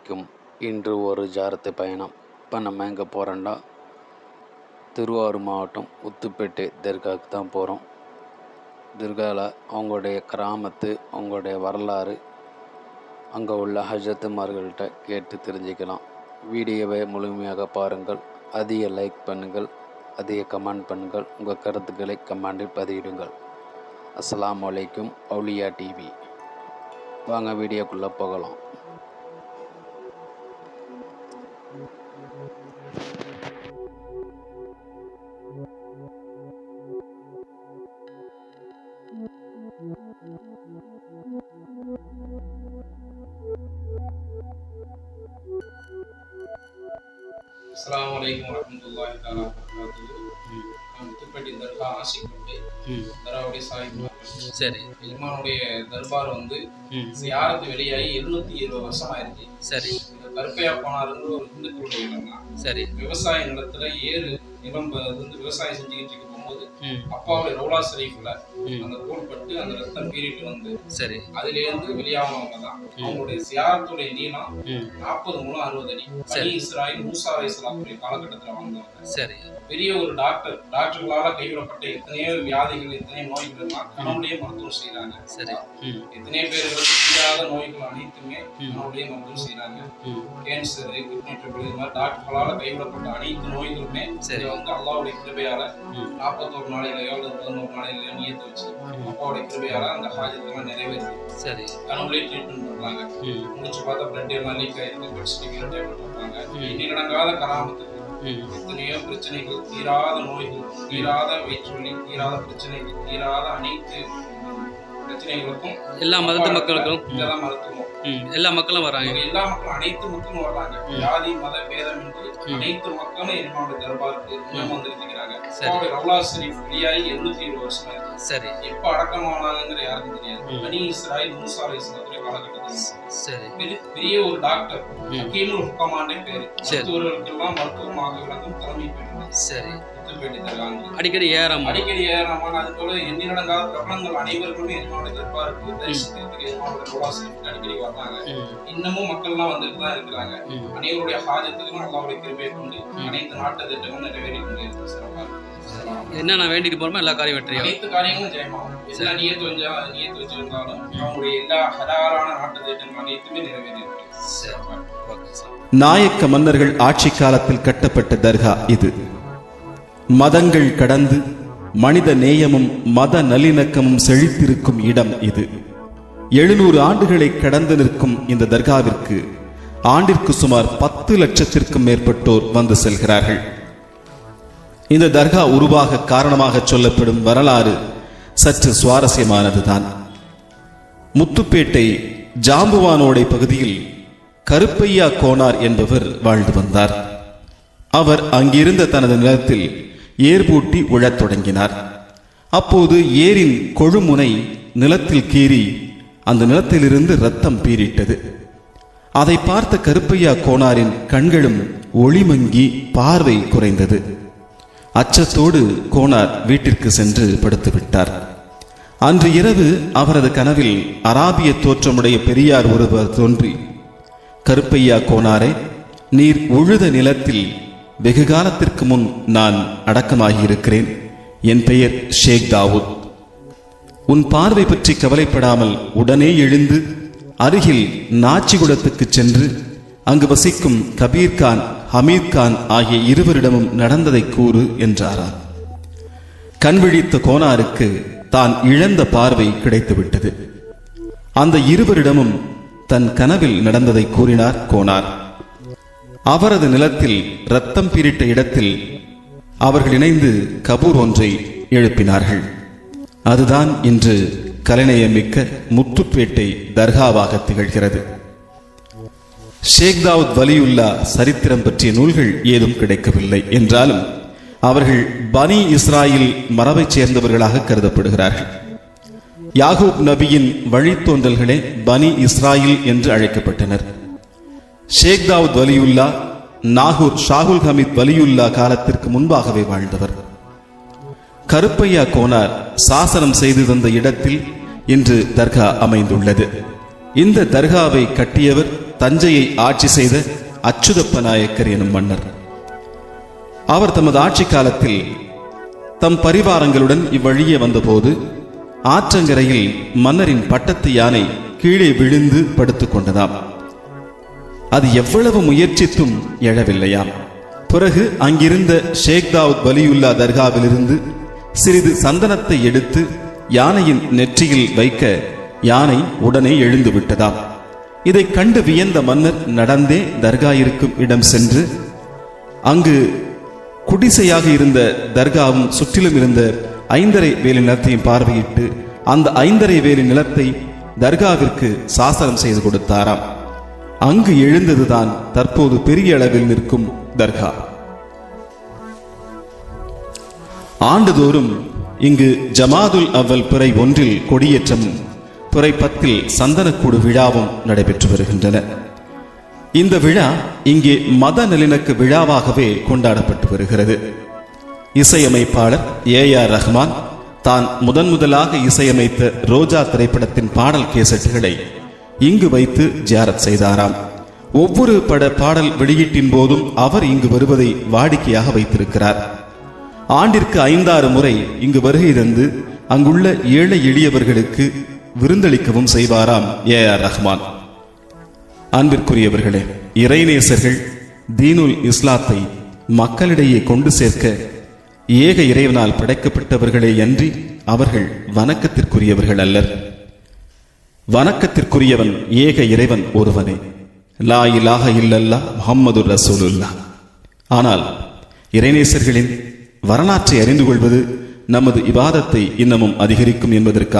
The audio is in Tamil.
அலைக்கும் இன்று ஒரு ஜாரத்து பயணம். இப்போ நம்ம எங்கே போகிறோம்னா திருவாரூர் மாவட்டம் உத்துப்பேட்டை தர்காவுக்கு தான் போகிறோம் தர்காவில் அவங்களுடைய கிராமத்து அவங்களுடைய வரலாறு அங்கே உள்ள ஹஜத்துமார்கள்ட்ட கேட்டு தெரிஞ்சுக்கலாம். வீடியோவை முழுமையாக பாருங்கள். அதிக லைக் பண்ணுங்கள். அதிக கமெண்ட் பண்ணுங்கள். உங்கள் கருத்துக்களை கமெண்டில் பதிவிடுங்கள் அஸ்லாம் அலைக்கும். அவுலியா டிவி வாங்க வீடியோக்குள்ளே போகலாம். அஸ்ஸலாமு அலைக்கும் வரஹ்மத்துல்லாஹி தஆலா வபரகாத்துஹு. நான் முத்துப்பேட்டை தர்கா ஆசிக்கோட்டை தராவுடைய சாஹிப். சரி. இமானுடைய தர்பார் வந்து சியாரத்து வெளியாகி எழுநூத்தி இருபது வருஷம் ஆயிருச்சு சரி. இந்த கருப்பையா போனாருன்ற ஒரு இந்துக்களுடைய இடம் தான். சரி. விவசாய நிலத்துல ஏறு நிலம் வந்து விவசாயம் செஞ்சுக்கிட்டு போது அப்பாவுடைய ரோலா ஷரீஃப்ல அந்த கோல் பட்டு அந்த ரத்தம் பீறிட்டு வந்து சரி. அதுல இருந்து வெளியானவங்க தான் அவங்களுடைய சியாரத்துடைய நீளம் நாற்பது மூணு அறுபது அடி. பனி இஸ்ராயில் மூசா அலைஹிஸ்ஸலாமுடைய காலகட்டத்துல வந்தவங்க. சரி. பெரிய ஒரு டாக்டர் டாக்டர்களால கைவிடப்பட்ட எத்தனையோ வியாதிகள் எத்தனையோ நோய்கள் எல்லாம் கனவுலயே மருத்துவம் செய்யறாங்க சரி. எத்தனையோ பேர்களுக்கு தீராத நோய்கள் அனைத்துமே கனவுலயே மருத்துவம் செய்யறாங்க கேன்சர் கிட்னி ட்ரபிள் இது மாதிரி டாக்டர்களால கைவிடப்பட்ட அனைத்து நோய்களுமே சரி. வந்து அல்லாவுடைய கிருபையால ம். நாற்பத்தோரு நாளையிலயோ அல்லது பதினோரு நாளையிலயோ நியத்து வச்சு அப்பாவுடைய கிருபையால அந்த ஹாஜத்துலாம் நிறைவேறுது சரி. கனவுலயே ட்ரீட்மெண்ட் பண்றாங்க. முடிச்சு பார்த்தா பிளட் எல்லாம் லீக் ஆயிருக்கு பெட் ஸ்டிக்கில் டேப்லெட் வைப்பாங்க இனி நடங்காத கராமத்துக்கு எத்தனையோ பிரச்சனைகள் தீராத நோய்கள் தீராத வயிற்றுவலி தீராத பிரச்சனைகள் தீராத அனைத்து பிரச்சனைகளுக்கும் எல்லா மதத்து மக்களுக்கும். இதெல்லாம் மருத்துவம். எல்லா மக்களும் வராங்க. எல்லா மக்களும் அனைத்து மக்களும் வர்றாங்க. ஜாதி மத பேதமின்றி அனைத்து மக்களும் என்னோட தர்பாருக்கு வந்திருக்கிறாங்க. ரவுலா வெளியாகி எழுநூத்தி வருஷம் ஆயிருக்கு சரி. எப்ப அடக்கமானாங்கிற யாருக்கும் தெரியாது. பனி இஸ்ராயில் மூசா காலகட்டத்தில் சரி. பெரிய- ஒரு டாக்டர் ஹக்கீமுல் ஹுக்கமாண்டே பேரு. மருத்துவர்களுக்கெல்லாம் மருத்துவமாக விளங்கும் தலைமை பெற்றது சரி. முத்துப்பேட்டை தர்காங்க அடிக்கடி ஏறாம. அடிக்கடி ஏறாமல் அது போல எண்ணிலடங்காத பிரபலங்கள் அனைவருக்குமே என்னோட தரிசிக்கிறதுக்கு என்னோட ரோலாசிரிக்கு அடிக்கடி வர்றாங்க இன்னமும் மக்கள்லாம் வந்துட்டு தான் இருக்கிறாங்க. அனைவருடைய ஹாஜத்துக்கும் அல்லாவுடைய கிருபையை கொண்டு அனைத்து நாட்டு திட்டங்களும் நிறைவேறி கொண்டு இருக்கு சிறப்பாக இருக்கு. என்ன நான் வேண்டிட்டு போறோமோ எல்லா காரியம் வெற்றியும். அனைத்து காரியங்களும் ஜெயமாகும். எல்லா நியத்து வச்சா நியத்து வச்சிருந்தாலும் அவங்களுடைய எல்லா ஹலாலான நாட்டு திட்டங்கள் அனைத்துமே நிறைவேறி இருக்கு சிறப்பாக இருக்கு. Okay sir. நாயக்க மன்னர்கள் ஆட்சி காலத்தில் கட்டப்பட்ட தர்கா இது. மதங்கள் கடந்து மனித நேயமும் மத நல்லிணக்கமும் செழித்திருக்கும் இடம் இது. எழுநூறு ஆண்டுகளை கடந்து நிற்கும் இந்த தர்காவிற்கு ஆண்டிற்கு சுமார் பத்து லட்சத்திற்கும் மேற்பட்டோர் வந்து செல்கிறார்கள். இந்த தர்கா உருவாக காரணமாக சொல்லப்படும் வரலாறு சற்று சுவாரஸ்யமானதுதான். முத்துப்பேட்டை ஜாம்புவானோடை பகுதியில் கருப்பையா கோனார் என்பவர் வாழ்ந்து வந்தார். அவர் அங்கிருந்த தனது நிலத்தில் ஏர்பூட்டி உழத் தொடங்கினார். அப்போது ஏரின் கொழுமுனை நிலத்தில் கீறி அந்த நிலத்திலிருந்து ரத்தம் பீரிட்டது அதை பார்த்த கருப்பையா கோனாரின் கண்களும் ஒளிமங்கி பார்வை குறைந்தது. அச்சத்தோடு கோனார் வீட்டிற்கு சென்று படுத்துவிட்டார். அன்று இரவு அவரது கனவில் அராபிய தோற்றமுடைய பெரியார் ஒருவர் தோன்றி கருப்பையா கோனாரே நீர் உழுத நிலத்தில் வெகு காலத்திற்கு முன் நான் அடக்கமாகியிருக்கிறேன். என் பெயர் ஷேக் தாவூத். உன் பார்வை பற்றி கவலைப்படாமல் உடனே எழுந்து அருகில் நாச்சிகுடத்துக்கு சென்று அங்கு வசிக்கும் கபீர்கான் ஹமீத் கான் ஆகிய இருவரிடமும் நடந்ததை கூறு என்றாராம். கண் விழித்த கோனாருக்கு தான் இழந்த பார்வை கிடைத்துவிட்டது. அந்த இருவரிடமும் தன் கனவில் நடந்ததை கூறினார் கோனார். அவரது நிலத்தில் ரத்தம் பீரிட்ட இடத்தில் அவர்கள் இணைந்து கபூர் ஒன்றை எழுப்பினார்கள். அதுதான் இன்று கலைநயமிக்க முத்துப்பேட்டை தர்காவாக திகழ்கிறது. ஷேக் தாவூத் வலியுல்லா சரித்திரம் பற்றிய நூல்கள் ஏதும் கிடைக்கவில்லை என்றாலும் அவர்கள் பனி இஸ்ராயில் மரபைச் சேர்ந்தவர்களாக கருதப்படுகிறார்கள். யாகூப் நபியின் வழித்தோன்றல்களே பனி இஸ்ராயில் என்று அழைக்கப்பட்டனர். ஷேக் தாவூத் வலியுல்லா நாகூர் ஷாகுல் ஹமீத் வலியுல்லா காலத்திற்கு முன்பாகவே வாழ்ந்தவர். கருப்பையா கோனார் சாசனம் செய்து தந்த இடத்தில் இன்று தர்கா அமைந்துள்ளது. இந்த தர்காவை கட்டியவர் தஞ்சையை ஆட்சி செய்த அச்சுதப்ப நாயக்கர் எனும் மன்னர். அவர் தமது ஆட்சி காலத்தில் தம் பரிவாரங்களுடன் இவ்வழியே வந்தபோது ஆற்றங்கரையில் மன்னரின் பட்டத்து யானை கீழே விழுந்து படுத்துக் கொண்டதாம். அது எவ்வளவு முயற்சித்தும் எழவில்லையாம் பிறகு அங்கிருந்த ஷேக் தாவூத் வலியுல்லா தர்காவிலிருந்து சிறிது சந்தனத்தை எடுத்து யானையின் நெற்றியில் வைக்க யானை உடனே எழுந்து விட்டதாம். இதை கண்டு வியந்த மன்னர் நடந்தே தர்கா இருக்கும் இடம் சென்று அங்கு குடிசையாக இருந்த தர்காவும் சுற்றிலும் இருந்த ஐந்தரை வேலி நிலத்தையும் பார்வையிட்டு அந்த ஐந்தரை வேலி நிலத்தை தர்காவிற்கு சாசனம் செய்து கொடுத்தாராம். அங்கு எழுந்ததுதான் தற்போது பெரிய அளவில் நிற்கும் தர்கா. ஆண்டுதோறும் இங்கு ஜமாதுல் அவ்வல் பிறை ஒன்றில் கொடியேற்றமும் துறைப்பத்தில் பத்தில் சந்தனக்கூடு விழாவும் நடைபெற்று வருகின்றன. இந்த விழா இங்கே மத நல்லிணக்க விழாவாகவே கொண்டாடப்பட்டு வருகிறது. இசையமைப்பாளர் ஏ ஆர் ரஹ்மான் தான் முதன் முதலாக இசையமைத்த ரோஜா திரைப்படத்தின் பாடல் கேசட்டுகளை இங்கு வைத்து ஜியாரத் செய்தாராம். ஒவ்வொரு பட பாடல் வெளியீட்டின் போதும் அவர் இங்கு வருவதை வாடிக்கையாக வைத்திருக்கிறார். ஆண்டிற்கு ஐந்தாறு முறை இங்கு வருகை தந்து அங்குள்ள ஏழை எளியவர்களுக்கு விருந்தளிக்கவும் செய்வாராம். A R Rahman. அன்பிற்குரியவர்களே இறைநேசர்கள் தீனுல் இஸ்லாத்தை மக்களிடையே கொண்டு சேர்க்க ஏக இறைவனால் படைக்கப்பட்டவர்களே அன்றி அவர்கள் வணக்கத்திற்குரியவர்கள் அல்லர். வணக்கத்திற்குரியவன் ஏக இறைவன் ஒருவனே. லா இலாக இல்லல்லா முஹம்மது ரசூலுல்லா ஆனால் இறைநேசர்களின் வரலாற்றை அறிந்து கொள்வது நமது இபாதத்தை இன்னமும் அதிகரிக்கும் என்பதற்காக